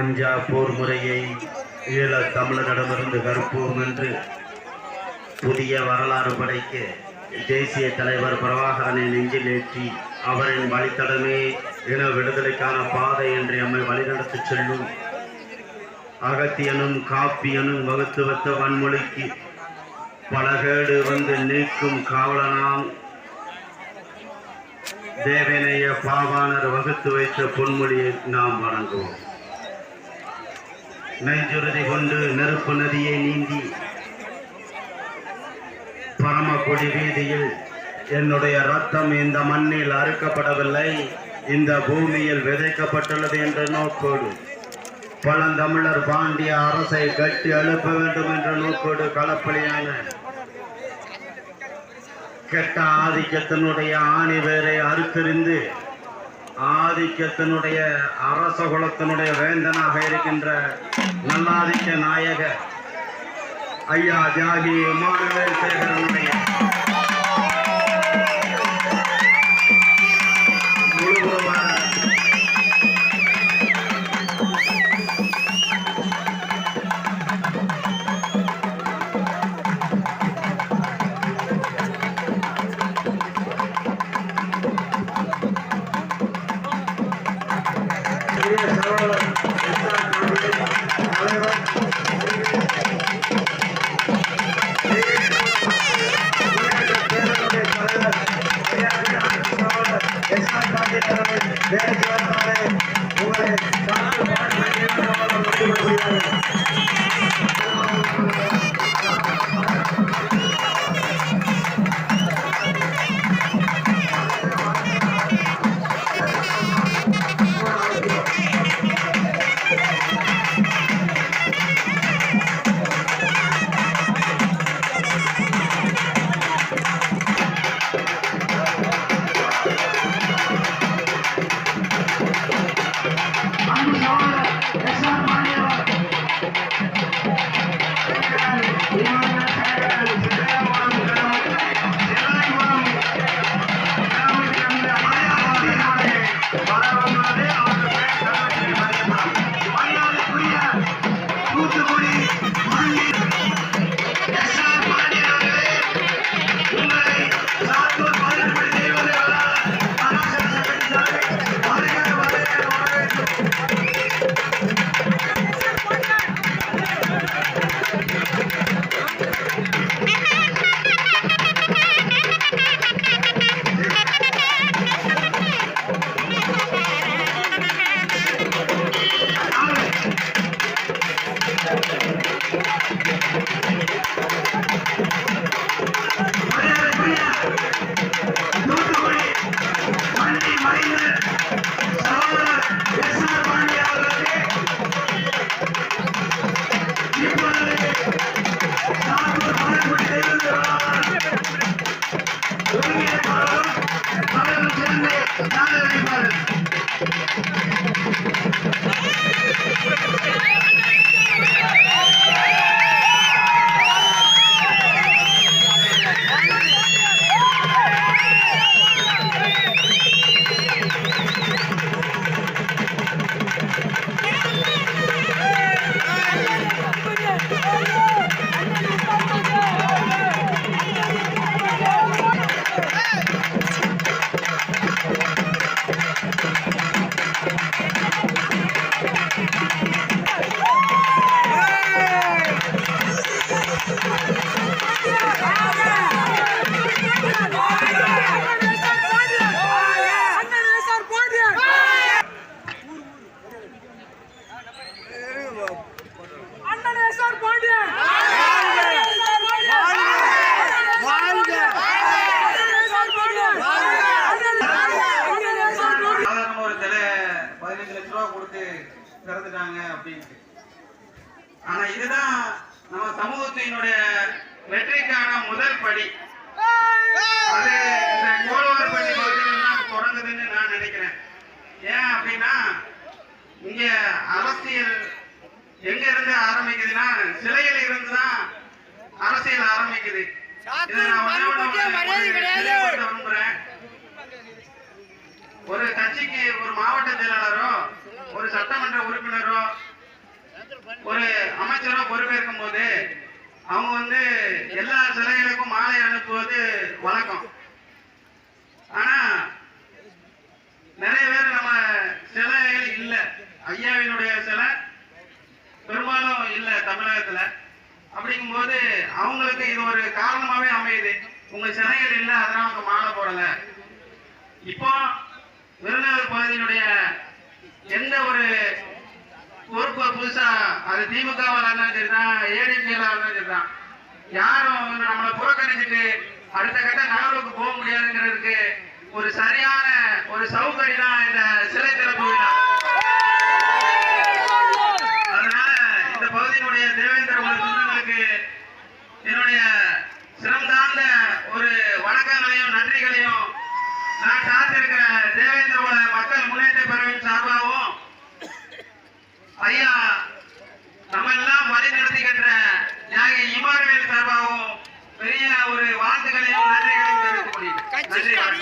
அஞ்சா போர் முறையை ஈழ தமிழரிடமிருந்து கற்போம் என்று புதிய வரலாறு படைக்க தேசிய தலைவர் பிரபாகரனை நெஞ்சில் ஏற்றி அவரின் வழித்தடமே இன விடுதலைக்கான பாதை என்று எம்மை வழிநடத்திச் செல்லும். அகத்தியனும் காப்பியனும் வகுத்து வைத்த வன்மொழிக்கு பலகேடு வந்து நீக்கும் காவலனாம். தேவனைய பாவாணர் வகுத்து வைத்த பொன்மொழியை நாம் வணங்குவோம். நெஞ்சுறுதி கொண்டு நெருப்பு நதியை நீந்தி பரமக்குடி வீதியில் என்னுடைய ரத்தம் இந்த மண்ணில் அறுக்கப்படவில்லை. இந்த பூமியில் விதைக்கப்பட்டுள்ளது என்ற நோக்கோடு பழந்தமிழர் பாண்டிய அரசை கட்டி எழுப்ப வேண்டும் என்ற நோக்கோடு களப்பலியான கெட்ட ஆதிக்கத்தினுடைய ஆணி வேரை அறுத்தறிந்து ஆதிக்கத்தினுடைய அரச குலத்தினுடைய வேந்தனாக இருக்கின்ற நல்லாதிக்க நாயக. ஐயா தியாகி மாணவர் சேகரனுடைய முழுவதுமான திறந்துட்டாங்க அப்படின்ட்டு. ஆனா இதுதான் நம்ம சமூகத்தினுடைய வெற்றிக்கான முதல் படி. அது இந்த கோல்வார் பள்ளி பகுதியில் தான் தொடங்குதுன்னு நான் நினைக்கிறேன். ஏன் அப்படின்னா இங்க அரசியல் எங்க இருந்து ஆரம்பிக்குதுன்னா சிலையில இருந்து தான் அரசியல் ஆரம்பிக்குது. இதை நான் ஒரு கட்சிக்கு ஒரு மாவட்ட செயலாளரோ ஒரு சட்டமன்ற உறுப்பினரோ ஒரு அமைச்சரோ பொறுப்பேற்கும் போது அவங்க வந்து எல்லா சிலைகளுக்கும் மாலை அனுப்புவது வழக்கம். ஆனா நிறைய பேர் நம்ம சிலைகள் இல்ல. ஐயாவினுடைய சிலை பெரும்பாலும் இல்ல தமிழகத்துல. அப்படிங்கும் போது அவங்களுக்கு இது ஒரு காரணமாவே அமையுது. உங்க சிலைகள் இல்ல அதனால அவங்க மாலை போடல. இப்போ விருதுநகர் பகுதியினுடைய எந்த ஒரு பொறுப்பு புதுசா அது திமுக இருந்தாலும் சரிதான் ஏடிஎம்கேல இருந்தாலும் சரிதான். யாரும் வந்து நம்மளை புறக்கணிச்சுட்டு அடுத்த கட்ட நகர்வுக்கு போக முடியாதுங்கிறதுக்கு ஒரு சரியான ஒரு சௌகரியம் தான் இந்த சிலை திறப்பு விழா. அதனால இந்த பகுதியினுடைய தேவேந்திர குல சொந்தங்களுக்கு என்னுடைய சிரம் சார்ந்த ஒரு வணக்கங்களையும் நன்றிகளையும் நான் சார்ந்திருக்கிற தேவேந்திர குல மக்கள் முன்னேற்ற பேரவையின் சார்பாகவும் ஐயா நம்ம எல்லாம் வழி நடத்துகின்ற தியாகி இமானுவேல் சார்பாகவும் பெரிய ஒரு வாழ்த்துக்களையும் நன்றிகளையும் தெரிவித்துக் கொள்கிறேன்.